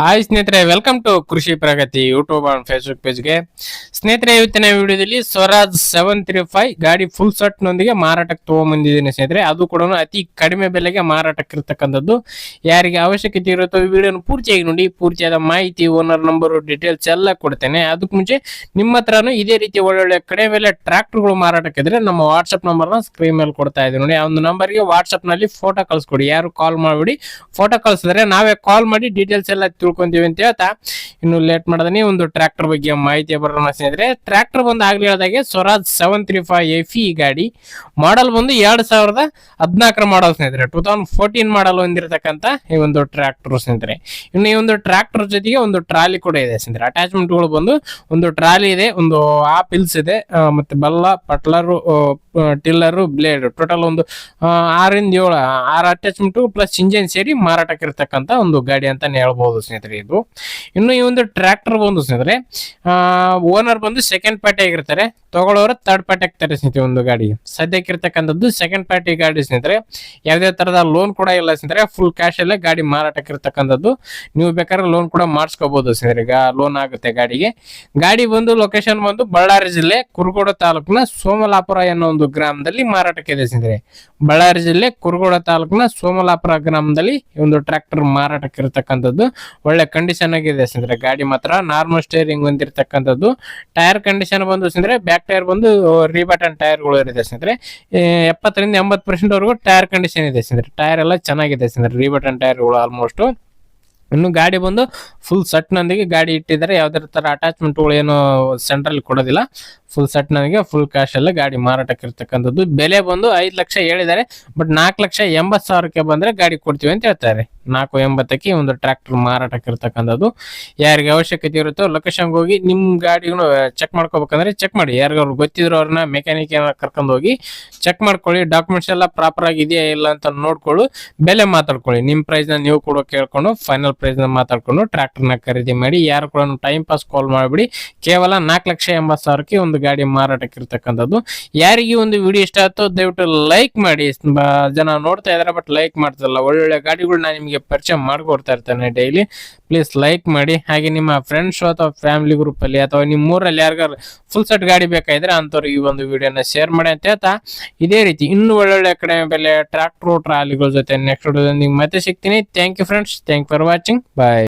Hi ಸ್ನೇಹಿತರೆ welcome to Krishi Pragati YouTube and Facebook ಪೇಜ್ಗೆ ಸ್ನೇಹಿತರೆ, ಇವತ್ತಿನ ವಿಡಿಯೋದಲ್ಲಿ ಸ್ವರಾಜ್ ಸೆವೆನ್ ತ್ರೀ ಫೈವ್ ಗಾಡಿ ಫುಲ್ ಸೆಟ್ ನೊಂದಿಗೆ ಮಾರಾಟಕ್ಕೆ ತೊಗೊಂಬಂದಿದ್ದೀನಿ ಸ್ನೇಹಿತರೆ. ಅದು ಕೂಡ ಅತಿ ಕಡಿಮೆ ಬೆಲೆಗೆ ಮಾರಾಟಕ್ಕೆ ಇರ್ತಕ್ಕಂಥದ್ದು ಯಾರಿಗೆ ಅವಶ್ಯಕತೆ ಇರುತ್ತೋ ಈ ವಿಡಿಯೋನ ಪೂರ್ತಿಯಾಗಿ ನೋಡಿ, ಪೂರ್ತಿಯಾದ ಮಾಹಿತಿ ಓನರ್ ನಂಬರು ಡೀಟೇಲ್ಸ್ ಎಲ್ಲ ಕೊಡ್ತೇನೆ. ಅದಕ್ಕೆ ಮುಂಚೆ ನಿಮ್ಮ ಹತ್ರನೂ ಇದೇ ರೀತಿ ಒಳ್ಳೊಳ್ಳೆ ಕಡಿಮೆ ಬೆಲೆ ಟ್ರ್ಯಾಕ್ಟರ್ಗಳು ಮಾರಾಟಕ್ಕೆ ಇದ್ರೆ ನಮ್ಮ ವಾಟ್ಸಪ್ ನಂಬರ್ನ ಸ್ಕ್ರೀನ್ ಮೇಲೆ ಕೊಡ್ತಾ ಇದ್ದೀನಿ. ನೋಡಿ, ಆ ಒಂದು ನಂಬರ್ಗೆ ವಾಟ್ಸಪ್ನಲ್ಲಿ ಫೋಟೋ ಕಳಿಸ್ಕೊಡಿ. ಯಾರು ಕಾಲ್ ಮಾಡಿಬಿಡಿ ಫೋಟೋ ಕಳಿಸಿದ್ರೆ ನಾವೇ ಕಾಲ್ ಮಾಡಿ ಡೀಟೇಲ್ಸ್ ಎಲ್ಲ ತಿಳ್ಕೊಂತೀವಿ ಅಂತ ಹೇಳ್ತಾ. ಇನ್ನು ಲೇಟ್ ಮಾಡದಾನೆ ಒಂದು ಟ್ರ್ಯಾಕ್ಟರ್ ಬಗ್ಗೆ ಮಾಹಿತಿ ಬರೋಣ ಸ್ನೇಹಿತರೆ. ಟ್ರ್ಯಾಕ್ಟರ್ ಬಂದು ಆಗ್ಲಿ ಹೇಳಿದಾಗೆ Swaraj seven three five F E ಗಾಡಿ. ಮಾಡಲ್ ಬಂದು ಎರಡ್ ಸಾವಿರದ ಹದಿನಾಲ್ಕರ ಮಾಡಲ್ ಸ್ನೇಹಿತರೆ. ಟೂ ತೌಸಂಡ್ ಫೋರ್ಟೀನ್ ಮಾಡಲ್ ಹೊಂದಿರತಕ್ಕಂತ ಈ ಒಂದು ಟ್ರ್ಯಾಕ್ಟರ್ ಸ್ನೇಹಿತರೆ. ಇನ್ನು ಈ ಒಂದು ಟ್ರ್ಯಾಕ್ಟರ್ ಜೊತೆಗೆ ಒಂದು ಟ್ರಾಲಿ ಕೂಡ ಇದೆ ಸ್ನೇಹಿತರೆ. ಅಟ್ಯಾಚ್ಮೆಂಟ್ಗಳು ಬಂದು ಒಂದು ಟ್ರಾಲಿ ಇದೆ, ಒಂದು ಆ ಪಿಲ್ಸ್ ಇದೆ ಮತ್ತೆ ಬಲ್ಲ, ಪಟ್ಲರು ಟಿಲ್ಲರು ಬ್ಲೇಡ್ ಟೋಟಲ್ ಒಂದು ಆರಿಂದ ಏಳು, ಆರು ಅಟ್ಯಾಚ್ಮೆಂಟ್ ಪ್ಲಸ್ ಇಂಜಿನ್ ಸೇರಿ ಮಾರಾಟಕ್ಕೆ ಇರತಕ್ಕಂತ ಒಂದು ಗಾಡಿ ಅಂತಾನೆ ಹೇಳ್ಬೋದು ಸ್ನೇಹಿತರೆ, ಇದು. ಇನ್ನು ಈ ಒಂದು ಟ್ರ್ಯಾಕ್ಟರ್ ಬಂದು ಸ್ನೇಹಿತರೆ ಓನರ್ ಬಂದು ಸೆಕೆಂಡ್ ಪಾರ್ಟಿ ಆಗಿರ್ತಾರೆ. ತಗೊಳ್ಳೋರು ಥರ್ಡ್ ಪಾರ್ಟಿ ಆಗ್ತಾರೆ ಸ್ನೇಹಿತರೆ ಒಂದು ಗಾಡಿ. ಸದ್ಯಕ್ಕೆ ಇರ್ತಕ್ಕಂಥದ್ದು ಸೆಕೆಂಡ್ ಪಾರ್ಟಿ ಗಾಡಿ ಸ್ನೇಹಿತರೆ. ಯಾವುದೇ ತರಹದ ಲೋನ್ ಕೂಡ ಇಲ್ಲ ಸ್ನೇಹಿತರೆ. ಫುಲ್ ಕ್ಯಾಶ್ ಅಲ್ಲೇ ಗಾಡಿ ಮಾರಾಟಕ್ಕೆ ಇರ್ತಕ್ಕಂಥದ್ದು. ನೀವು ಬೇಕಾದ್ರೆ ಲೋನ್ ಕೂಡ ಮಾಡಿಸ್ಕೋಬಹುದು ಸ್ನೇಹಿತರೆ. ಲೋನ್ ಆಗುತ್ತೆ ಗಾಡಿಗೆ. ಗಾಡಿ ಬಂದು ಲೊಕೇಶನ್ ಬಂದು ಬಳ್ಳಾರಿ ಜಿಲ್ಲೆ ಕುರುಗೋಡ ತಾಲೂಕಿನ ಸೋಮಲಾಪುರ ಅನ್ನೋ ಒಂದು ಗ್ರಾಮದಲ್ಲಿ ಮಾರಾಟಕ್ಕೆ ಇದೆ ಸ್ನೇಹಿತರೆ. ಬಳ್ಳಾರಿ ಜಿಲ್ಲೆ ಕುರುಗೋಡ ತಾಲೂಕಿನ ಸೋಮಲಾಪುರ ಗ್ರಾಮದಲ್ಲಿ ಒಂದು ಟ್ರ್ಯಾಕ್ಟರ್ ಮಾರಾಟಕ್ಕೆ ಇರತಕ್ಕಂಥದ್ದು. ಒಳ್ಳೆ ಕಂಡೀಷನ್ ಆಗಿದೆ ಸಂದ್ರೆ. ಗಾಡಿ ಮಾತ್ರ ನಾರ್ಮಲ್ ಸ್ಟೇರಿಂಗ್ ಹೊಂದಿರತಕ್ಕಂಥದ್ದು. ಟೈರ್ ಕಂಡೀಷನ್ ಬಂದು ಸ್ನೇಹಿತರೆ ಬ್ಯಾಕ್ ಟೈರ್ ಬಂದು ರಿಬಟನ್ ಟೈರ್ಗಳು ಇರುತ್ತೆ ಈ ಎಪ್ಪತ್ತರಿಂದ ಎಂಬತ್ತು ಪರ್ಸೆಂಟ್ ವರೆಗೂ ಟೈರ್ ಕಂಡೀಷನ್ ಇದೆ ಸ್ನೇಹಿತರೆ ಟೈರ್ ಎಲ್ಲ ಚೆನ್ನಾಗಿದೆ ಸ್ನೇಹಿತರೆ ರಿಬಟನ್ ಟೈರ್ಗಳು ಆಲ್ಮೋಸ್ಟ್ ಇನ್ನು ಗಾಡಿ ಬಂದು ಫುಲ್ ಸೆಟ್ನೊಂದಿಗೆ ಗಾಡಿ ಇಟ್ಟಿದ್ದಾರೆ. ಯಾವ್ದೇ ತರ ಅಟ್ಯಾಚ್ಮೆಂಟ್ಗಳು ಏನು ಸೆಂಟ್ರಲ್ಲಿ ಕೊಡೋದಿಲ್ಲ. ಫುಲ್ ಸೆಟ್ನೊಂದಿಗೆ ಫುಲ್ ಕ್ಯಾಶ್ ಎಲ್ಲ ಗಾಡಿ ಮಾರಾಟಕ್ಕೆ ಇರ್ತಕ್ಕಂಥದ್ದು. ಬೆಲೆ ಬಂದು ಐದು ಲಕ್ಷ ಹೇಳಿದ್ದಾರೆ. ಬಟ್ ನಾಲ್ಕು ಲಕ್ಷ ಎಂಬತ್ತು ಸಾವಿರಕ್ಕೆ ಬಂದ್ರೆ ಗಾಡಿ ಕೊಡ್ತೀವಿ ಅಂತ ಹೇಳ್ತಾರೆ. ನಾಲ್ಕು ಎಂಬತ್ತಕ್ಕೆ ಒಂದು ಟ್ರ್ಯಾಕ್ಟರ್ ಮಾರಾಟಕ್ಕೆ ಇರ್ತಕ್ಕಂಥದ್ದು. ಯಾರಿಗೆ ಅವಶ್ಯಕತೆ ಇರುತ್ತೋ ಲೊಕೇಶನ್ಗೆ ಹೋಗಿ ನಿಮ್ಮ ಗಾಡಿಗೂ ಚೆಕ್ ಮಾಡ್ಕೋಬೇಕಂದ್ರೆ ಚೆಕ್ ಮಾಡಿ. ಯಾರಿಗಾದ್ರು ಗೊತ್ತಿದ್ರು ಅವ್ರನ್ನ ಮೆಕ್ಯಾನಿಕ್ ಏನಾರು ಕರ್ಕೊಂಡು ಹೋಗಿ ಚೆಕ್ ಮಾಡ್ಕೊಳ್ಳಿ. ಡಾಕ್ಯುಮೆಂಟ್ಸ್ ಎಲ್ಲ ಪ್ರಾಪರ್ ಆಗಿದೆಯಾ ಇಲ್ಲ ಅಂತ ನೋಡ್ಕೊಳ್ಳು. ಬೆಲೆ ಮಾತಾಡ್ಕೊಳ್ಳಿ. ನಿಮ್ಮ ಪ್ರೈಸ್ನ ನೀವು ಕೂಡ ಕೇಳ್ಕೊಂಡು ಫೈನಲ್ ಪ್ರೈಸ್ನ ಮಾತಾಡ್ಕೊಂಡು ಟ್ರ್ಯಾಕ್ಟರ್ನ ಖರೀದಿ ಮಾಡಿ. ಯಾರು ಕೂಡ ಟೈಮ್ ಪಾಸ್ ಕಾಲ್ ಮಾಡಿಬಿಡಿ. ಕೇವಲ ನಾಲ್ಕು ಲಕ್ಷ ಎಂಬತ್ತು ಸಾವಿರಕ್ಕೆ ಒಂದು ಗಾಡಿ ಮಾರಾಟಕ್ಕೆ ಇರ್ತಕ್ಕಂಥದ್ದು. ಯಾರಿಗೆ ಒಂದು ವಿಡಿಯೋ ಇಷ್ಟ ಆಯ್ತೋ ದಯವಿಟ್ಟು ಲೈಕ್ ಮಾಡಿ. ಜನ ನೋಡ್ತಾ ಇದಾರೆ ಬಟ್ ಲೈಕ್ ಮಾಡ್ತಿಲ್ಲ ಒಳ್ಳೊಳ್ಳೆ ಗಾಡಿಗಳು ನಾನು ನಿಮಗೆ ಪರಿಚಯ ಮಾಡಿಕೊಡ್ತಾ ಇರ್ತಾನೆ ಡೈಲಿ ಪ್ಲೀಸ್ ಲೈಕ್ ಮಾಡಿ. ಹಾಗೆ ನಿಮ್ಮ ಫ್ರೆಂಡ್ಸ್ ಅಥವಾ ಫ್ಯಾಮಿಲಿ ಗ್ರೂಪ್ ಅಲ್ಲಿ ಅಥವಾ ನಿಮ್ಮ ಊರಲ್ಲಿ ಯಾರಿಗಾರು ಫುಲ್ ಸೆಟ್ ಗಾಡಿ ಬೇಕಾದ್ರೆ ಅಂಥವ್ರಿಗೆ ಈ ಒಂದು ವಿಡಿಯೋನ ಶೇರ್ ಮಾಡಿ ಅಂತ ಹೇಳ್ತಾ, ಇದೇ ರೀತಿ ಇನ್ನೂ ಒಳ್ಳೊಳ್ಳೆ ಕಡಿಮೆ ಬೆಲೆ ಟ್ರ್ಯಾಕ್ಟರ್ ಟ್ರಾಲಿಗಳ ಜೊತೆ ನೆಕ್ಸ್ಟ್ ವಿಡಿಯೋದೊಂದಿಗೆ ಮತ್ತೆ ಸಿಗ್ತೀನಿ. Thank you friends thank for watching bye